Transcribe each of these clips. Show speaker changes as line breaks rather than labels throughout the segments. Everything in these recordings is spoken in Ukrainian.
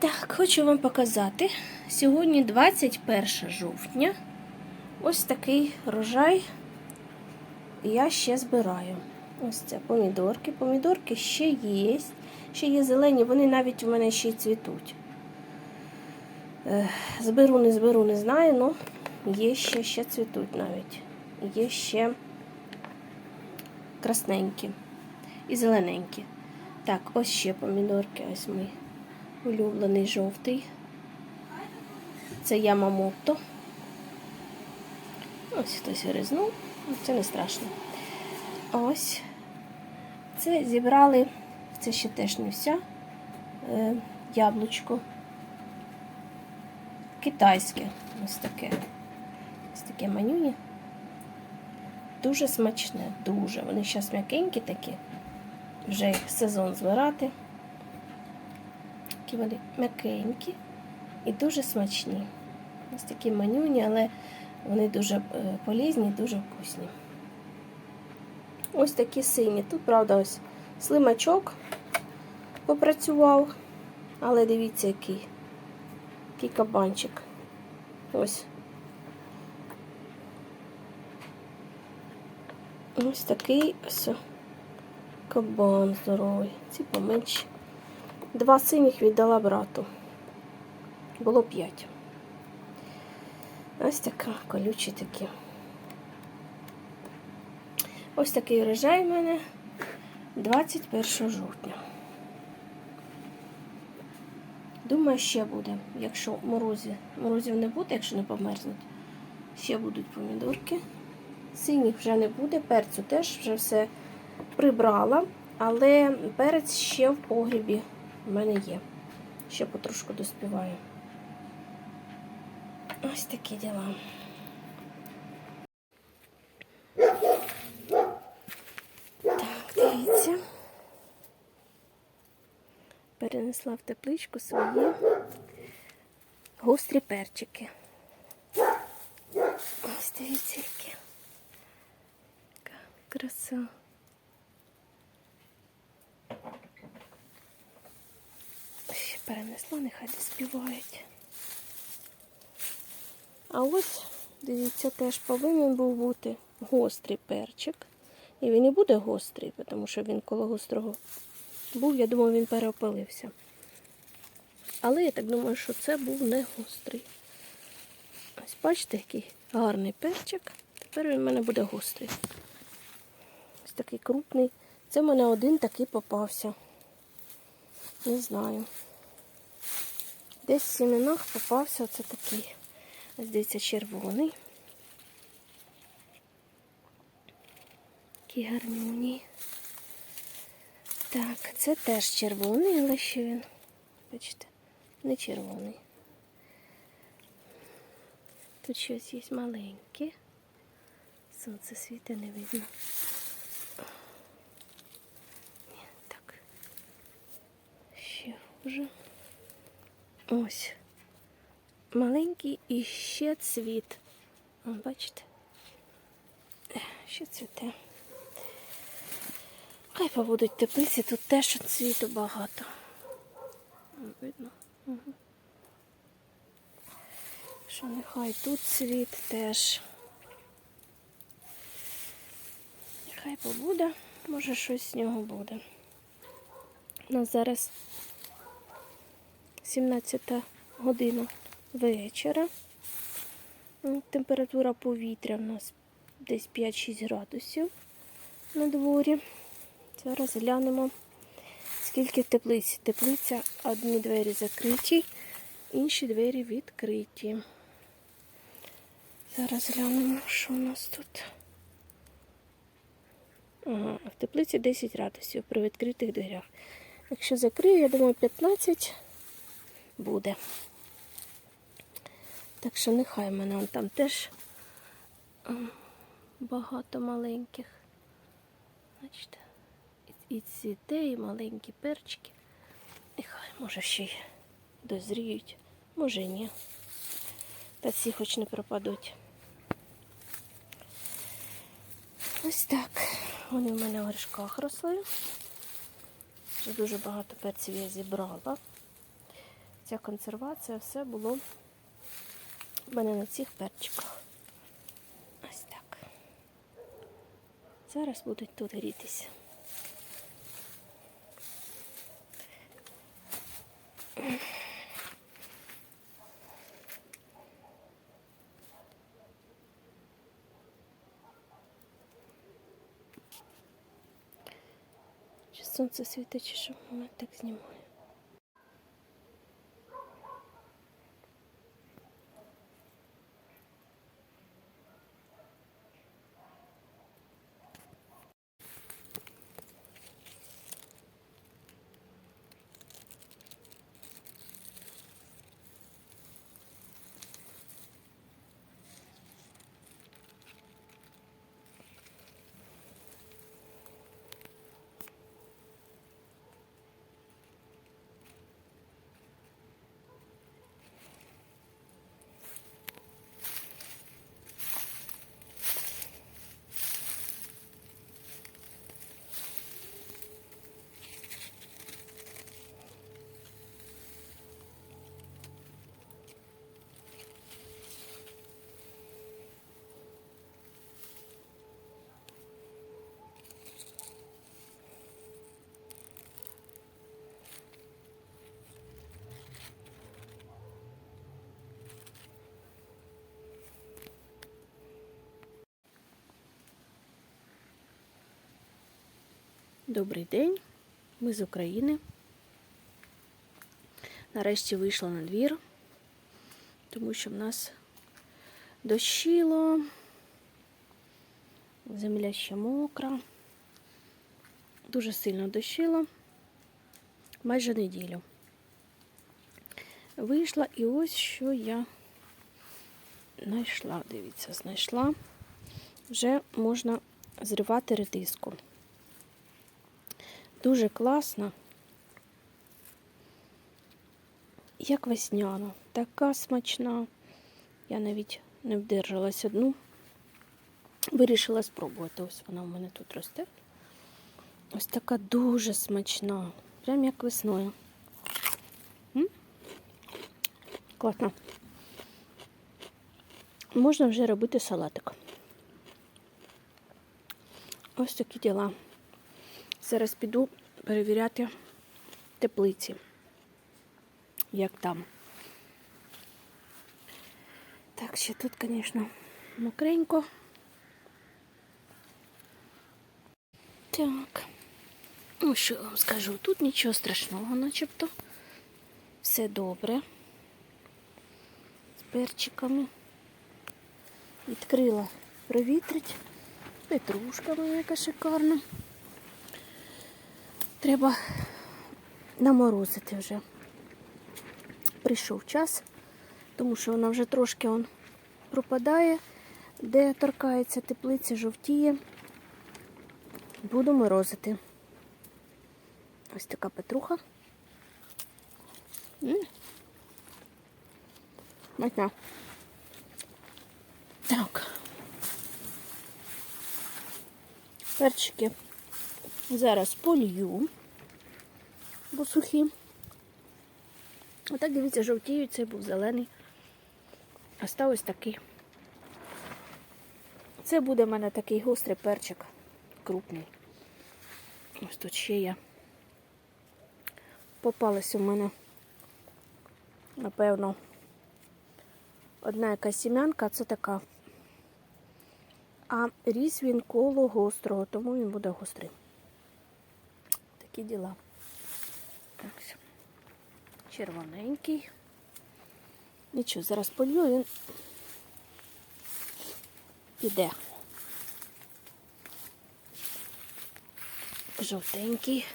Так, хочу вам показати. Сьогодні 21 жовтня. Ось такий рожай я ще збираю. Ось це помідорки. Помідорки ще є. Ще є зелені, вони навіть у мене ще й цвітуть. Зберу, не зберу, не знаю, але є ще, ще цвітуть навіть. Є ще красненькі і зелененькі. Так, ось ще помідорки, ось мій улюблений жовтий. Це Ямамото. Ось хтось гризнув, ну, це не страшно. Ось. Це зібрали, це ще теж не вся е, яблучко. Китайське. Ось таке. Ось таке манюні. Дуже смачне, дуже. Вони зараз м'якенькі такі. Вже їх сезон збирати. Такі вони м'якенькі і дуже смачні. Ось такі манюні, але вони дуже е, полізні, дуже вкусні. Ось такі сині. Тут, правда, ось слимачок попрацював, але дивіться, який, який кабанчик. Ось. Ось такий ось кабан здоровий. Ці поменші. Два синіх віддала брату. Було п'ять. Ось така колючі такі. Ось такий урожай в мене 21 жовтня. Думаю, ще буде, якщо морозі, морозів не буде, якщо не померзнуть. Ще будуть помідорки. Синіх вже не буде, перцю теж вже все прибрала, але перець ще в погрібі в мене є. Ще потрошку доспіваю. Ось такі діла. Так, дивіться. Перенесла в тепличку свої гострі перчики. Ось дивіться. Яка краса. Ще нехай доспівають. А ось, дивіться, теж повинен був бути гострий перчик. І він і буде гострий, тому що він коло гострого був, я думаю, він переопилився. Але я так думаю, що це був не гострий. Ось бачите, який гарний перчик. Тепер він в мене буде гострий. Ось такий крупний. Це в мене один такий попався. Не знаю. Десь в сімінах попався оце такий. Дивіться, червоний. Такі гарнюні. Так, це теж червоний, але ще він, бачите, не червоний. Тут щось є маленьке. Сонце світе не видно. Ні, так. Ще хуже. Ось. Маленький і ще цвіт. Бачите? Ще цвіте. Хай побудуть теплиці, тут теж цвіту багато. Видно. Угу. Що нехай тут цвіт теж. Хай побуде, може щось з нього буде. У нас зараз 17 година вечора. Температура повітря в нас десь 5-6 градусів на дворі. Зараз глянемо, скільки в теплиці. Теплиця, одні двері закриті, інші двері відкриті. Зараз глянемо, що у нас тут. Ага, в теплиці 10 градусів при відкритих дверях. Якщо закрию, я думаю, 15 буде. Так що нехай в мене вон там теж багато маленьких. І, і цвіте, і маленькі перчики. Нехай, може, ще й дозріють, може ні. Та ці хоч не пропадуть. Ось так. Вони в мене в горшках росли. Вже дуже багато перців я зібрала. Ця консервація, все було в мене на цих перчиках. Ось так. Зараз будуть тут грітися. Чи сонце світить, чи що ми так знімаю? Добрий день, ми з України. Нарешті вийшла на двір, тому що в нас дощило, земля ще мокра, дуже сильно дощило, майже неділю. Вийшла і ось що я знайшла, дивіться, знайшла. Вже можна зривати редиску. Дуже класна. Як весняна, така смачна. Я навіть не вдержалась одну. Вирішила спробувати. Ось вона у мене тут росте. Ось така дуже смачна. Прям як весною. М? Класно. Можна вже робити салатик. Ось такі діла. Зараз піду перевіряти теплиці. Як там. Так, ще тут, звісно, мокренько. Так. Ну, що вам скажу? Тут нічого страшного, начебто. Все добре. З перчиками. Відкрила провітрить. Петрушка моя яка шикарна. Треба наморозити вже. Прийшов час, тому що вона вже трошки он пропадає, де торкається теплиці, жовтіє. Буду морозити. Ось така петруха. М. Смачна. Так. Перчики зараз полью, бо сухі. Отак, дивіться, жовтіють, цей був зелений. А став ось такий. Це буде в мене такий гострий перчик, крупний. Ось тут ще є. Попалася в мене, напевно, одна якась сім'янка, це така. А ріс він коло гострого, тому він буде гострий. Такі діла. Червоненький. Нічого, зараз полью, він піде. Жовтенький.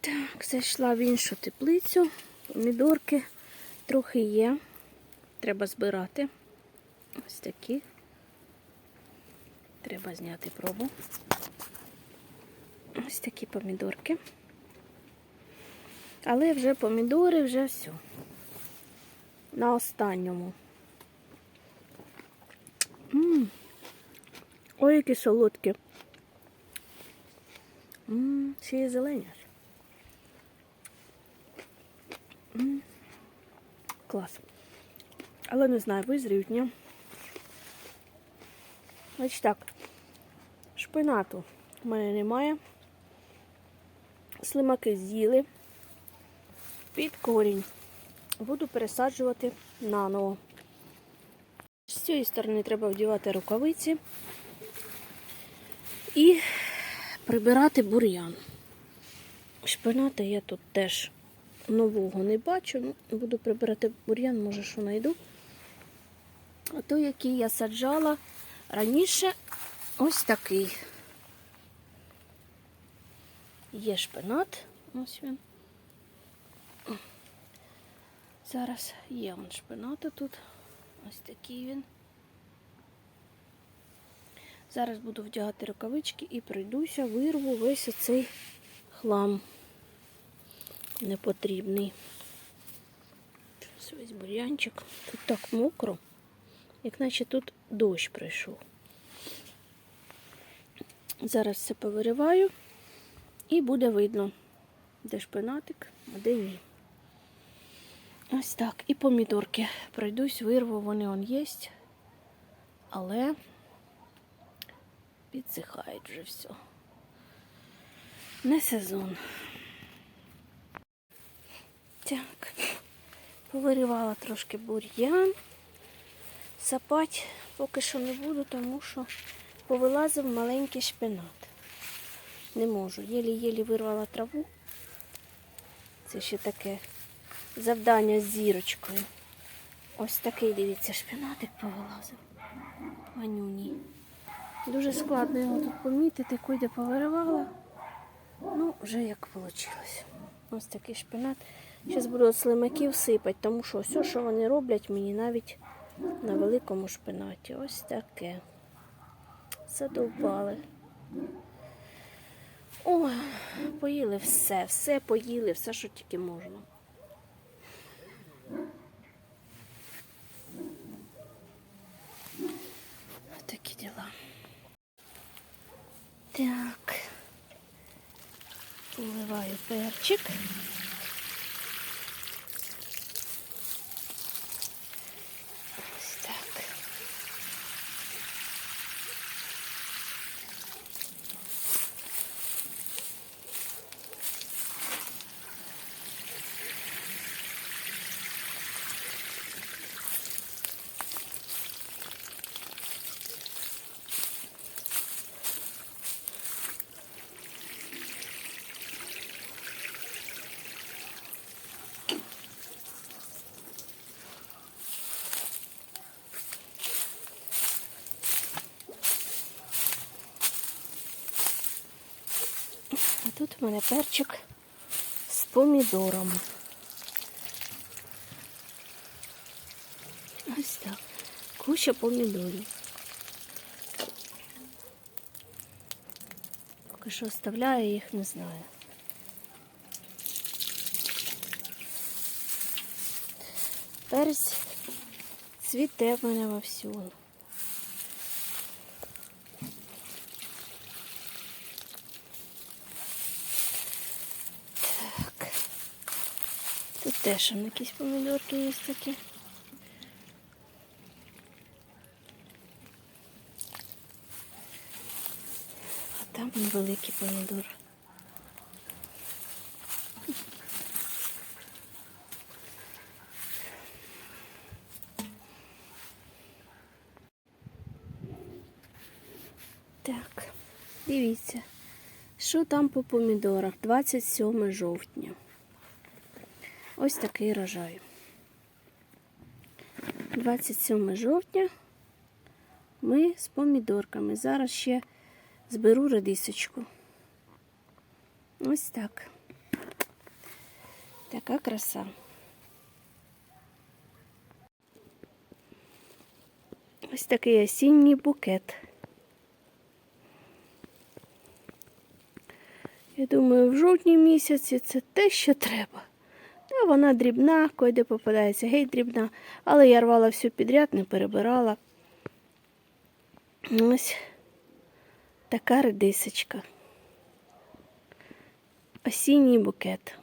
Так, зайшла в іншу теплицю. Помідорки трохи є. Треба збирати. Ось такі. Треба зняти пробу. Ось такі помідорки. Але вже помідори, вже все. На останньому. М -м. Ой, які солодкі. М -м, ще є зелені. М. Клас. Але не знаю, визріють, ні? Значить так, шпинату в мене немає. Слимаки з'їли. Під корінь. Буду пересаджувати наново. З цієї сторони треба вдівати рукавиці і прибирати бур'ян. Шпинати я тут теж нового не бачу. Ну, буду прибирати бур'ян, може, що знайду. А той, який я саджала раніше, ось такий. Є шпинат. Ось він. Зараз є он шпината тут. Ось такий він. Зараз буду вдягати рукавички і пройдуся, вирву весь оцей хлам непотрібний. Ось весь бур'янчик. Тут так мокро, як наче тут дощ прийшов. Зараз все повириваю і буде видно, де шпинатик, а де ні. Ось так. І помідорки. Пройдусь, вирву, вони он є, але підсихають вже все. Не сезон. Так, повиривала трошки бур'ян. Сапать поки що не буду, тому що повилазив маленький шпинат. Не можу. Єлі-єлі вирвала траву. Це ще таке завдання з зірочкою. Ось такий, дивіться, шпинатик повилазив. Манюній. Дуже складно його тут помітити, куди повиривала. Ну, вже як вийшло. Ось такий шпинат. Зараз буду слимаків сипати, тому що все, що вони роблять, мені навіть на великому шпинаті. Ось таке. Задовбали. Ой, поїли все, все поїли, все, що тільки можна. Такі діла. Так. Поливаю перчик. Ось так. У мене перчик з помідором. Ось так. Куча помідорів. Поки що оставляю їх, не знаю. Перець цвіте в мене вовсю. Теж он якісь помідорки є такі. А там великий помідор. Так, дивіться. Що там по помідорах? 27 жовтня. Ось такий рожай. 27 жовтня ми з помідорками. Зараз ще зберу редисочку. Ось так. Така краса. Ось такий осінній букет. Я думаю, в жовтні місяці це те, що треба. Вона дрібна, койде попадається, геть дрібна, але я рвала всю підряд, не перебирала. Ось така редисочка. Осінній букет.